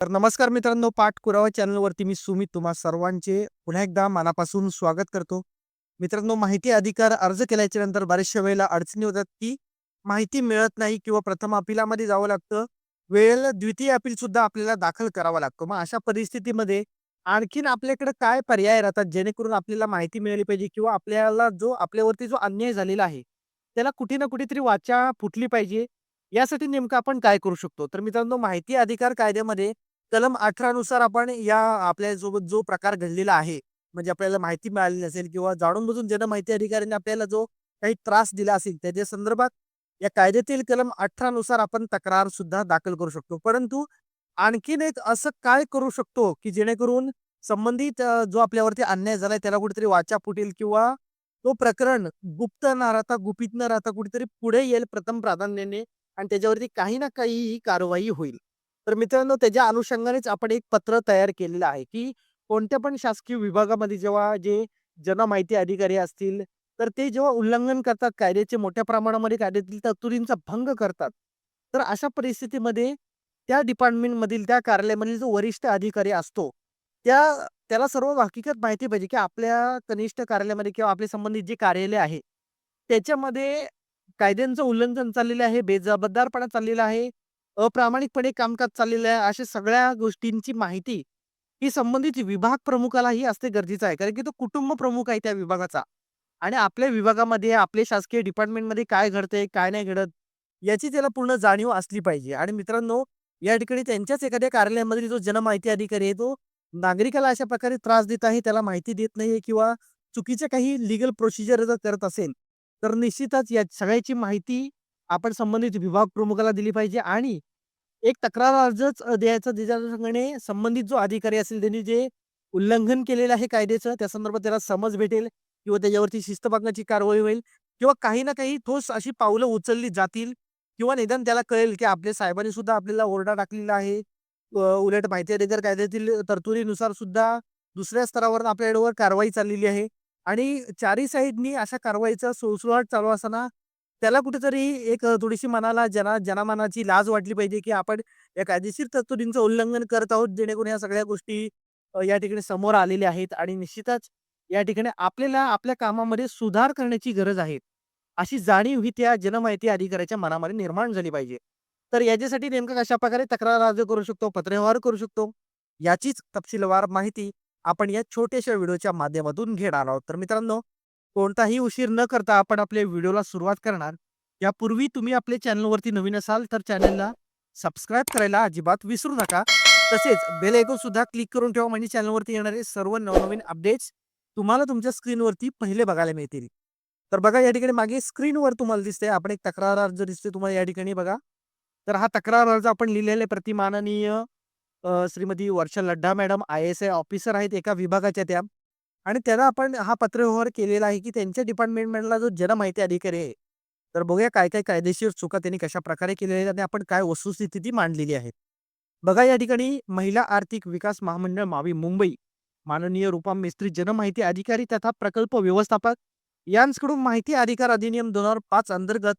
तर नमस्कार मित्रांनो पाठपुरावा चॅनलवरती मी सुमित तुम्हा सर्वांचे पुन्हा एकदा मनापासून स्वागत करतो. मित्रांनो माहिती अधिकार अर्ज केल्याच्यानंतर बऱ्याचशा वेळेला अडचणी होतात की माहिती मिळत नाही किंवा प्रथम अपिलामध्ये जावं लागतं. वेळेला द्वितीय अपील सुद्धा आपल्याला दाखल करावा लागतो. मग अशा परिस्थितीमध्ये आणखीन आपल्याकडे काय पर्याय राहतात? जेणेकरून आपल्याला माहिती मिळाली पाहिजे किंवा आपल्याला जो आपल्यावरती जो अन्याय झालेला आहे त्याला कुठे ना कुठेतरी वाचा फुटली पाहिजे. यासाठी नेमकं आपण काय करू शकतो? तर मित्रांनो माहिती अधिकार कायद्यामध्ये कलम अठरानुसार आपण या आपल्यासोबत जो प्रकार घडलेला आहे, म्हणजे आपल्याला माहिती मिळाली नसेल किंवा जाणून-बुजून ज्यांना माहिती अधिकाऱ्यांनी आपल्याला जो काही त्रास दिला असेल, त्याच्या संदर्भात या कायद्यातील कलम अठरानुसार आपण तक्रार सुद्धा दाखल करू शकतो. परंतु आणखीन एक असं काय करू शकतो, की जेणेकरून संबंधित जो आपल्यावरती अन्याय झालाय त्याला कुठेतरी वाचा फुटेल किंवा तो प्रकरण गुप्त न राहता, गुपित न राहता कुठेतरी पुढे येईल प्रथम प्राधान्याने आणि त्याच्यावरती काही ना काही कारवाई होईल. तर मित्रांनो त्याच्या अनुषंगानेच आपण एक पत्र तयार केलेलं आहे, की कोणत्या पण शासकीय विभागामध्ये जेव्हा जे जनमाहिती अधिकारी असतील, तर ते जेव्हा उल्लंघन करतात कायद्याचे मोठ्या प्रमाणामध्ये कायद्यातील तरतुदींचा भंग करतात. तर अशा परिस्थितीमध्ये त्या डिपार्टमेंटमधील त्या कार्यालयामधील जो वरिष्ठ अधिकारी असतो, त्या त्याला सर्व हकीकत माहिती पाहिजे, की आपल्या कनिष्ठ कार्यालयामध्ये किंवा आपल्या संबंधित जे कार्यालय आहे, त्याच्यामध्ये कायद्यांचं उल्लंघन चाललेलं आहे, बेजबाबदारपणा चाललेला आहे, अप्रामाणिकपणे कामकाज चाललेलं आहे, अशा सगळ्या गोष्टींची माहिती ही संबंधित विभाग प्रमुखालाही असणे गरजेचं आहे. कारण की तो कुटुंब प्रमुख आहे त्या विभागाचा आणि आपल्या विभागामध्ये, आपले शासकीय डिपार्टमेंटमध्ये काय घडतंय, काय नाही घडत, याची त्याला पूर्ण जाणीव असली पाहिजे. आणि मित्रांनो, या ठिकाणी त्यांच्याच एखाद्या कार्यालयामध्ये जो जनमाहिती अधिकारी आहे, तो नागरिकाला अशा प्रकारे त्रास देत आहे, त्याला माहिती देत नाहीये किंवा चुकीच्या काही लीगल प्रोसिजर जर करत असेल, तर निश्चितच या सगळ्याची माहिती आपण संबंधित विभाग प्रमुखाला दिली पाहिजे आणि एक तक्रार अर्जच द्यायचा ज्याच्या संबंधित जो अधिकारी असेल त्यांनी जे उल्लंघन केलेलं आहे कायद्याचं त्या संदर्भात त्याला समज भेटेल किंवा त्याच्यावरती शिस्तभंगाची कारवाई होईल किंवा काही ना काही ठोस अशी पावलं उचलली जातील किंवा निदान त्याला कळेल की आपल्या साहेबांनी सुद्धा आपल्याला ओरडा टाकलेला आहे. उलट माहिती अधिकार कायद्यातील तरतुदीनुसार सुद्धा दुसऱ्या स्तरावर आपल्यावर कारवाई चाललेली आहे. आणि चारी साईडनी अशा कारवाईचा सुळसुळाट चालू असताना त्याला कुठेतरी एक थोडीशी मनाला जना जनामनाची लाज वाटली पाहिजे, की आपण या कायदेशीर तरतुदींचं उल्लंघन करत आहोत, जेणेकरून या सगळ्या गोष्टी या ठिकाणी समोर आलेल्या आहेत आणि निश्चितच या ठिकाणी आपल्याला आपल्या कामामध्ये सुधार करण्याची गरज आहे. अशी जाणीव ही त्या जनमाहिती अधिकाऱ्याच्या मनामध्ये निर्माण झाली पाहिजे. तर याच्यासाठी नेमकं कशाप्रकारे तक्रार अर्ज करू शकतो, पत्रव्यवहार करू शकतो, याचीच तपशीलवार माहिती आपण या छोट्याशा व्हिडिओच्या माध्यमातून घेणार आहोत. तर मित्रांनो, कोणताही उशीर न करता आपण आपल्या व्हिडिओला सुरुवात करणार. यापूर्वी तुम्ही आपल्या चॅनलवरती नवीन असाल तर चॅनलला सबस्क्राईब करायला अजिबात विसरू नका. तसेच बेल आयकॉन सुद्धा क्लिक करून ठेवा म्हणजे चॅनलवरती येणारे सर्व नवनवीन अपडेट्स तुम्हाला तुमच्या स्क्रीनवरती पहिले बघायला मिळतील. तर बघा या ठिकाणी मागे स्क्रीनवर तुम्हाला दिसते आपण एक तक्रार अर्ज दिसतोय तुम्हाला या ठिकाणी बघा. तर हा तक्रार अर्ज आपण लिहिलेला प्रतिमाननीय श्रीमती वर्षा लड्डा मॅडम आय-ए-एस-आय ऑफिसर आहेत एका विभागाच्या त्या आणि त्यांना आपण हा पत्रव्यवहार केलेला आहे, की त्यांच्या डिपार्टमेंटमधला जो जनमाहिती अधिकारी आहे, तर बघूया काय-काय कायदेशीर चुका त्यांनी कशाप्रकारे केलेल्या आहेत आणि आपण काय वस्तुस्थिती मांडलेली आहे. बघा या ठिकाणी महिला आर्थिक विकास महामंडळ मावी मुंबई, माननीय रूपा मिस्त्री जनमाहिती अधिकारी तथा प्रकल्प व्यवस्थापक यांच्याकडून माहिती अधिकार अधिनियम 2005 अंतर्गत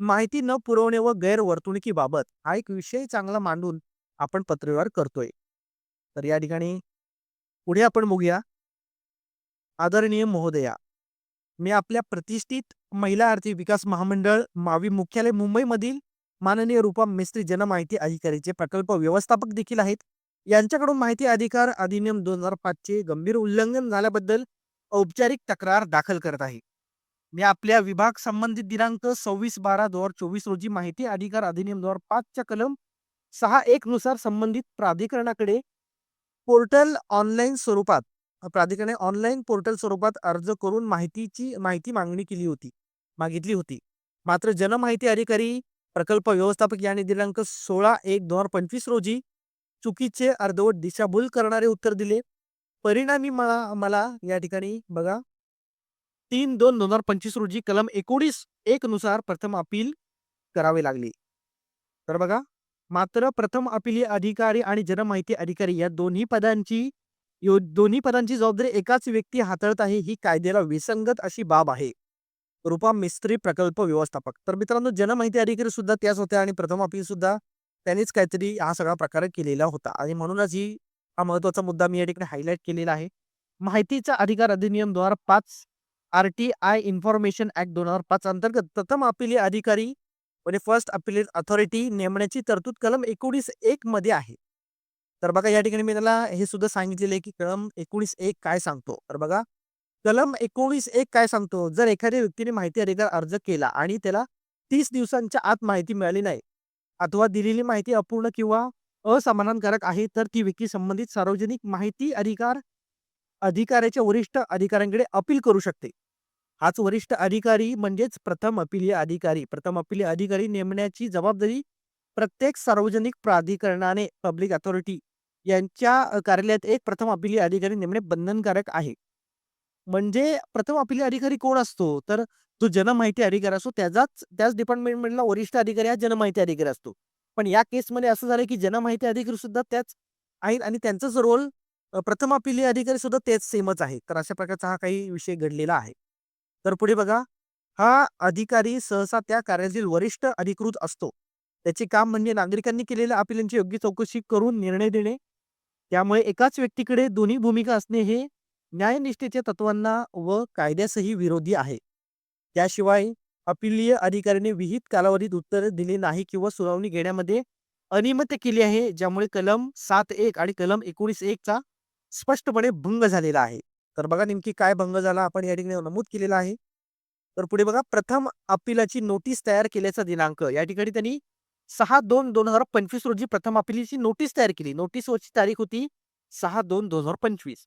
माहिती न पुरवणे व गैरवर्तणुकीबाबत हा एक विषय चांगला मांडून आपण पत्रव्यवहार करतोय. तर या ठिकाणी पुढे आपण बघूया. आदरणीय महोदया, मी आपल्या प्रतिष्ठित महिला आर्थिक विकास महामंडळ मावी मुख्यालय मुंबईमधील माननीय रूपा मिस्त्री जनमाहिती अधिकारीचे प्रकल्प व्यवस्थापक देखील आहेत. यांच्याकडून माहिती अधिकार अधिनियम दोन हजार पाचचे गंभीर उल्लंघन झाल्याबद्दल औपचारिक तक्रार दाखल करत आहे. मी आपल्या विभाग संबंधित दिनांक 26/12/2024 रोजी माहिती अधिकार अधिनियम दोन हजार पाचच्या कलम 6.1 नुसार संबंधित प्राधिकरणाकडे पोर्टल ऑनलाईन स्वरूपात प्राधिकरणाने ऑनलाईन पोर्टल स्वरूपात अर्ज करून माहितीची माहिती मागणी केली होती मागितली होती. मात्र जनमाहिती अधिकारी, प्रकल्प व्यवस्थापक यांनी दिनांक 16/1/2025 रोजी चुकीचे अर्धवट दिशाभूल करणारे उत्तर दिले. परिणामी मला मला या ठिकाणी बघा 3/2/2025 रोजी कलम 19.1 नुसार प्रथम अपील करावे लागले. तर बघा, मात्र प्रथम अपिली अधिकारी आणि जनमाहिती अधिकारी या दोन्ही पदांची यो दोन्ही पदांची जबाबदारी एकाच व्यक्ती हाताळत आहे, ही कायद्याला विसंगत अशी बाब आहे. रूपा मिस्त्री प्रकल्प व्यवस्थापक. तर मित्रांनो जनमाहिती अधिकारी सुद्धा त्याच होत्या आणि प्रथम अपील सुद्धा त्यांनीच काहीतरी हा सगळा प्रकार केलेला होता आणि म्हणूनच ही हा महत्त्वाचा मुद्दा मी या ठिकाणी हायलाइट केलेला आहे. माहितीचा अधिकार अधिनियम 2005 आर-टी-आय इन्फॉर्मेशन ॲक्ट 2005 अंतर्गत प्रथम अपिलीय अधिकारी म्हणजे फर्स्ट अपिलीय अथॉरिटी नेमण्याची तरतूद कलम 19.1 मध्ये आहे. तर बघा या ठिकाणी मी त्याला हे सुद्धा सांगितलेलं आहे, की कलम 19.1 काय सांगतो? तर बघा कलम 19.1 काय सांगतो? जर एखाद्या व्यक्तीने माहिती अधिकार अर्ज केला आणि त्याला तीस दिवसांच्या आत माहिती मिळाली नाही अथवा दिलेली माहिती अपूर्ण किंवा असमाधानकारक आहे, तर ती व्यक्ती संबंधित सार्वजनिक माहिती अधिकार अधिकाऱ्याच्या वरिष्ठ अधिकाऱ्यांकडे अपील करू शकते. हाच वरिष्ठ अधिकारी म्हणजेच प्रथम अपिलीय अधिकारी. प्रथम अपिलीय अधिकारी नेमण्याची जबाबदारी प्रत्येक सार्वजनिक प्राधिकरणाने पब्लिक अथॉरिटी यांच्या अ, कार्यालयात एक प्रथम अपिलीय अधिकारी नेमणे बंधनकारक आहे. म्हणजे प्रथम अपिलीय अधिकारी कोण असतो? तर जो जनमाहिती अधिकारी असतो त्याचाच त्याच डिपार्टमेंटमधला वरिष्ठ अधिकारी हा जनमाहिती अधिकारी असतो. पण या केसमध्ये असं झालं, की जनमाहिती अधिकारी सुद्धा त्याच आहेत आणि त्यांचाच रोल अ, प्रथम अपिलीय अधिकारी सुद्धा तेच सेमच आहे. तर अशा प्रकारचा हा काही विषय घडलेला आहे. तर पुढे बघा, हा अधिकारी सहसा त्या कार्यालयातील वरिष्ठ अधिकृत असतो. त्याचे काम म्हणजे नागरिकांनी केलेल्या अपिलांची योग्य चौकशी करून निर्णय देणे. त्यामुळे एकाच व्यक्तीकडे दोन्ही भूमिका असणे हे न्यायनिष्ठेच्या तत्वांना व कायद्यासही विरोधी आहे. त्याशिवाय अपिलीय अधिकाऱ्याने विहित कालावधीत उत्तर दिले नाही किंवा सुनावणी घेण्यामध्ये अनिमत्य केली आहे, ज्यामुळे कलम 7.1 आणि कलम 19.1 चा स्पष्टपणे भंग झालेला आहे. तर बघा नेमकी काय भंग झाला आपण या ठिकाणी नमूद केलेला आहे. तर पुढे बघा प्रथम अपिलाची नोटीस तयार केल्याचा दिनांक या ठिकाणी त्यांनी 6/2/2025 रोजी प्रथम अपिलीची नोटीस तयार केली. नोटीसवरची तारीख होती 6/2/2025.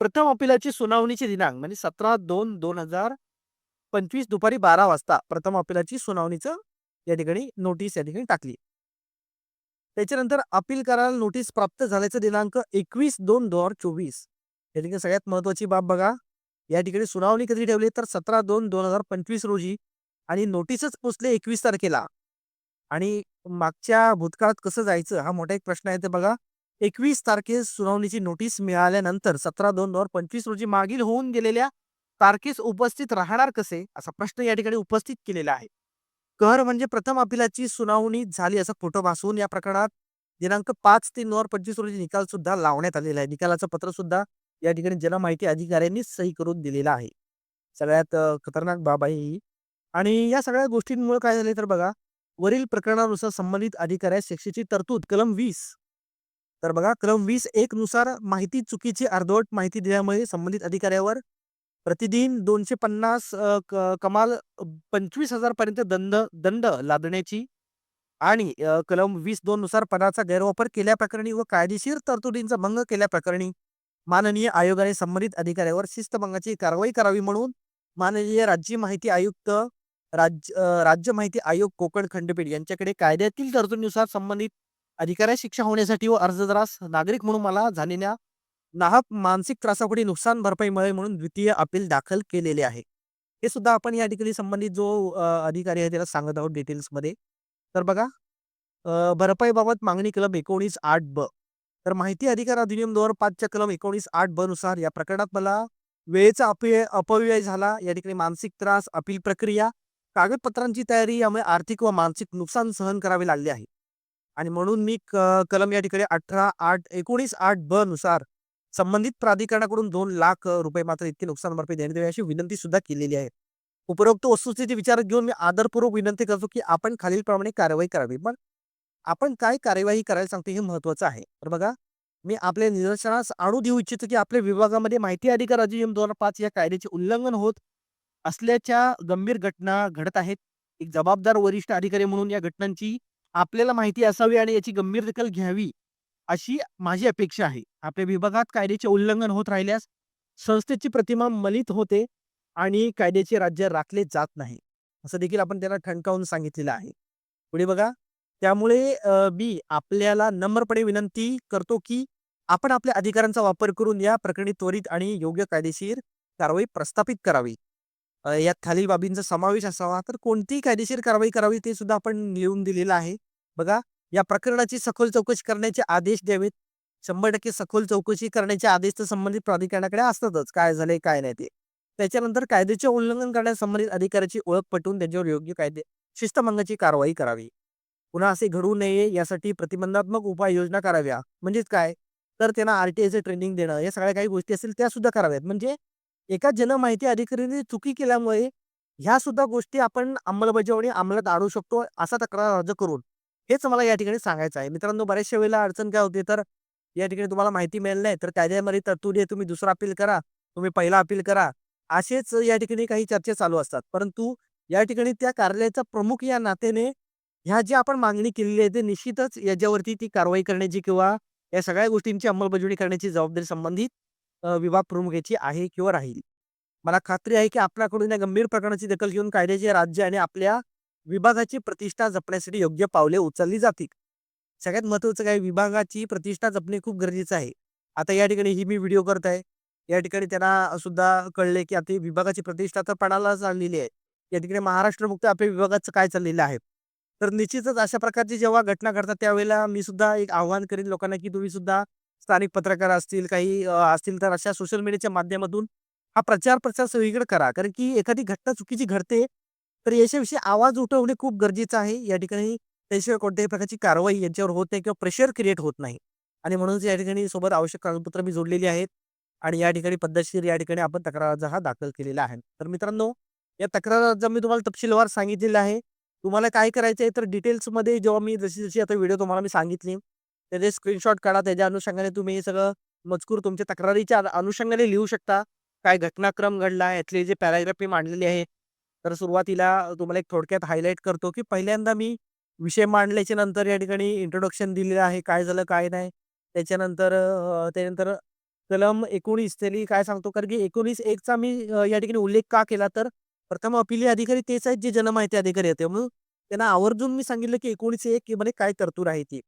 प्रथम अपिलाची सुनावणीचे दिनांक म्हणजे 17/2/2025 दुपारी 12 वाजता प्रथम अपिलाची सुनावणीचं या ठिकाणी नोटीस या ठिकाणी टाकली. त्याच्यानंतर अपील करायला नोटीस प्राप्त झाल्याचा दिनांक 21/2/2024 या ठिकाणी सगळ्यात महत्त्वाची बाब बघा, या ठिकाणी सुनावणी कधी ठेवली तर 17/2/2025 रोजी आणि नोटीसच पोहोचले 21 तारखेला. आणि मागच्या भूतकाळात कसं जायचं हा मोठा एक प्रश्न आहे. ते बघा 21 तारखेस सुनावणीची नोटीस मिळाल्यानंतर 17/2/2025 रोजी मागील होऊन गेलेल्या तारखेस उपस्थित राहणार कसे? असा प्रश्न या ठिकाणी उपस्थित केलेला आहे. कहर म्हणजे प्रथम अपिलाची सुनावणी झाली असं फोटो भासून या प्रकरणात दिनांक 5/3/2025 रोजी निकाल सुद्धा लावण्यात आलेला आहे. निकालाचं पत्र सुद्धा या ठिकाणी जनमाहिती अधिकाऱ्यांनी सही करून दिलेला आहे. सगळ्यात खतरनाक बाब आहे ही. आणि या सगळ्या गोष्टींमुळे काय झाले तर बघा, वरील प्रकरणानुसार संबंधित अधिकाऱ्यास शिक्षेची तरतूद कलम वीस. तर बघा कलम 20.1 नुसार माहिती चुकीची अर्धवट माहिती दिल्यामुळे संबंधित अधिकाऱ्यावर प्रतिदिन 250 अ, क कमाल 25,000 पर्यंत दंड दंड लादण्याची आणि कलम कलम 20.2 नुसार पदाचा गैरवापर केल्याप्रकरणी व कायदेशीर तरतुदींचा भंग केल्याप्रकरणी माननीय आयोगाने संबंधित अधिकाऱ्यावर शिस्तभंगाची कारवाई करावी म्हणून माननीय राज्य माहिती आयुक्त राज्य राज्य माहिती आयोग कोकण खंडपीठ यांच्याकडे कायद्यातील तरतुदीनुसार संबंधित अधिकाऱ्या शिक्षा होण्यासाठी व अर्जदारास नागरिक म्हणून मला झालेल्या नाहक मानसिक त्रासापुढे नुकसान भरपाई मिळेल म्हणून द्वितीय अपील दाखल केलेले आहे. हे सुद्धा आपण या ठिकाणी संबंधित जो अधिकारी आहे त्याला सांगत आहोत डिटेल्समध्ये. तर बघा भरपाईबाबत मागणी कलम 19.8 ब. तर माहिती अधिकार अधिनियम दोन पाचच्या कलम 19.8 ब नुसार या प्रकरणात मला वेळेचा अपव्यय अपव्यय झाला. या ठिकाणी मानसिक त्रास, अपील प्रक्रिया, कागदपत्रांची तयारी यामुळे आर्थिक व मानसिक नुकसान सहन करावे लागले आहे. आणि म्हणून मी कलम या ठिकाणी 18.8 19.8 ब नुसार संबंधित प्राधिकरणाकडून दोन लाख रुपये मात्र इतके नुकसान भरपाई देण्यात यावी अशी विनंती सुद्धा केलेली आहे. उपरोक्त वस्तुस्थिती विचारात घेऊन मी आदरपूर्वक विनंती करतो, की आपण खालीलप्रमाणे कारवाई करावी. पण आपण काय कार्यवाही करायला सांगतो हे महत्त्वाचं आहे. तर बघा, मी आपल्या निदर्शनास आणू देऊ इच्छितो, की आपल्या विभागामध्ये माहिती अधिकार अधिनियम 2005 या कायद्याचे उल्लंघन होत असल्याच्या गंभीर घटना घडत आहेत. एक जबाबदार वरिष्ठ अधिकारी म्हणून या घटनांची आपल्याला माहिती असावी आणि याची गंभीर दखल घ्यावी, अशी माझी अपेक्षा आहे. आपल्या विभागात कायद्याचे उल्लंघन होत राहिल्यास संस्थेची प्रतिमा मलित होते आणि कायद्याचे राज्य राखले जात नाही. असं देखील आपण त्यांना ठणकावून सांगितलेलं आहे. पुढे बघा, त्यामुळे मी आपल्याला नम्रपणे विनंती करतो, की आपण आपल्या अधिकारांचा वापर करून या प्रकरणी त्वरित आणि योग्य कायदेशीर कारवाई प्रस्थापित करावी. यात खालील बाबींचा समावेश असावा. तर कोणतीही कायदेशीर कारवाई करावी ते सुद्धा आपण लिहून दिलेलं आहे. बघा, या प्रकरणाची सखोल चौकशी करण्याचे आदेश द्यावेत. 100% सखोल चौकशी करण्याचे आदेश तर संबंधित प्राधिकरणाकडे असतातच. काय झालंय, काय नाही ते. त्याच्यानंतर कायद्याचे उल्लंघन करण्यास संबंधित अधिकाऱ्याची ओळख पटवून त्यांच्यावर योग्य कायदे शिस्तभंगाची कारवाई करावी. पुन्हा असे घडू नये यासाठी प्रतिबंधात्मक उपाययोजना कराव्या म्हणजेच काय तर त्यांना आरटीआयचं ट्रेनिंग देणं या सगळ्या काही गोष्टी असतील त्या सुद्धा कराव्यात म्हणजे एका जनमाहिती अधिकाऱ्याने चुकी केल्यामुळे ह्या सुद्धा गोष्टी आपण अंमलबजावणी अंमलात आणू शकतो असा तक्रार अर्ज करून. हेच मला या ठिकाणी सांगायचं आहे. मित्रांनो बऱ्याचशा वेळेला अडचण काय होते तर या ठिकाणी तुम्हाला माहिती मिळेल नाही तर त्याच्यामध्ये तरतुदी तुम्ही दुसरा अपील करा तुम्ही पहिला अपील करा. असेच या ठिकाणी काही चर्चा चालू असतात. परंतु या ठिकाणी त्या कार्यालयाचा प्रमुख या नात्याने ह्या जी आपण मागणी केलेली आहे ते निश्चितच याच्यावरती ती कारवाई करण्याची किंवा या सगळ्या गोष्टींची अंमलबजावणी करण्याची जबाबदारी संबंधित विभाग विभाग प्रमुखाची आहे किंवा राहील. मला खात्री आहे की आपल्याकडून या गंभीर प्रकरणाची दखल घेऊन कायद्याचे राज्य आणि आपल्या विभागाची प्रतिष्ठा जपण्यासाठी योग्य पावले उचलली जातील. सगळ्यात महत्वाचं काय? विभागाची प्रतिष्ठा जपणे खूप गरजेचं आहे. आता या ठिकाणी ही मी व्हिडिओ करत आहे. या ठिकाणी त्यांना सुद्धा कळले की आता विभागाची प्रतिष्ठा तर पणाला चाललेली आहे. या ठिकाणी महाराष्ट्र मुक्त आपल्या विभागाचं काय चाललेलं आहे? तर निश्चितच अशा प्रकारची जेव्हा घटना घडतात त्यावेळेला मी सुद्धा एक आव्हान करीन लोकांना की तुम्ही सुद्धा स्थानिक पत्रकार असतील काही असतील तर अशा सोशल मीडियाच्या माध्यमातून हा प्रचार प्रसार सगळीकडे करा. कारण की एखादी घटना चुकीची घडते तर याच्याविषयी आवाज उठवणे खूप गरजेचं आहे. या ठिकाणी त्याशिवाय कोणत्याही प्रकारची कारवाई यांच्यावर होत नाही किंवा प्रेशर क्रिएट होत नाही. आणि म्हणूनच या ठिकाणी सोबत आवश्यक कागदपत्र मी जोडलेली आहेत. आणि या ठिकाणी पद्धतशीर या ठिकाणी आपण तक्रार अर्ज हा दाखल केलेला आहे. तर मित्रांनो या तक्रार अर्ज मी तुम्हाला तपशीलवार सांगितलेला आहे. तुम्हाला काय करायचं आहे तर डिटेल्समध्ये जेव्हा मी जशी जशी आता व्हिडिओ तुम्हाला मी सांगितली त्याचे स्क्रीनशॉट काढा त्याच्या अनुषंगाने तुम्ही हे सगळं मजकूर तुमच्या तक्रारीच्या अनुषंगाने लिहू शकता. काय घटनाक्रम घडला यातले जे पॅराग्राफ मी मांडलेले आहे तर सुरुवातीला तुम्हाला एक थोडक्यात हायलाईट करतो की पहिल्यांदा मी विषय मांडल्याच्या नंतर या ठिकाणी इंट्रोडक्शन दिलेलं आहे. काय झालं काय नाही. त्याच्यानंतर त्यानंतर कलम एकोणीस त्यांनी काय सांगतो? कारण की एकोणीस एकचा मी या ठिकाणी उल्लेख का केला? तर प्रथम अपिली अधिकारी तेच आहेत जे जनमाहिती अधिकारी होते म्हणून त्यांना आवर्जून मी सांगितलं की एकोणीस एक मध्ये काय तरतूद आहे ती.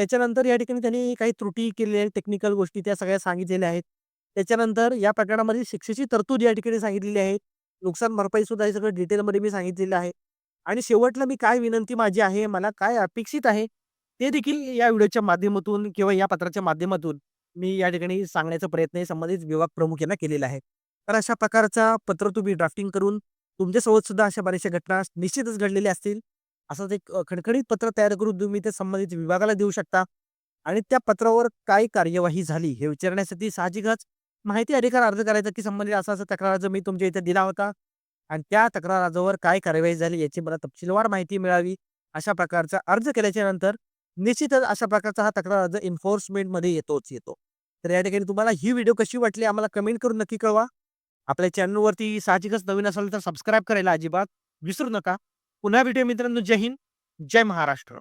त्याच्यानंतर या ठिकाणी त्यांनी काही त्रुटी केलेल्या आहेत टेक्निकल गोष्टी त्या सगळ्या सांगितलेल्या आहेत. त्याच्यानंतर या प्रकरणामध्ये शिक्षेची तरतूद या ठिकाणी सांगितलेली आहे. नुकसान भरपाई सुद्धा हे सगळं डिटेलमध्ये मी सांगितलेलं आहे. आणि शेवटला मी काय विनंती माझी आहे मला काय अपेक्षित आहे ते देखील या व्हिडिओच्या माध्यमातून किंवा या पत्राच्या माध्यमातून मी या ठिकाणी सांगण्याचा प्रयत्न संबंधित विभाग प्रमुख यांना केलेला आहे. तर अशा प्रकारचा पत्र तुम्ही ड्राफ्टिंग करून तुमच्यासोबत सुद्धा अशा बऱ्याचशा घटना निश्चितच घडलेल्या असतील. असंच एक खणखणीत पत्र तयार करून तुम्ही ते संबंधित विभागाला देऊ शकता. आणि त्या पत्रावर काय कार्यवाही झाली हे विचारण्यासाठी साहजिकच माहिती अधिकार अर्ज करायचा की संबंधित असा असा तक्रार अर्ज मी तुमच्या इथे दिला होता. आणि त्या तक्रार अर्जावर काय कार्यवाही झाली याची मला तपशीलवार माहिती मिळावी अशा प्रकारचा अर्ज केल्याच्यानंतर निश्चितच अशा प्रकारचा हा तक्रार अर्ज एन्फोर्समेंटमध्ये येतोच येतो. तर या ठिकाणी तुम्हाला ही व्हिडिओ कशी वाटली आम्हाला कमेंट करून नक्की कळवा. आपल्या चॅनलवरती साहजिकच नवीन असाल तर सबस्क्राईब करायला अजिबात विसरू नका. पुन्हा भेटूया मित्रांनो. जय हिंद. जय महाराष्ट्र.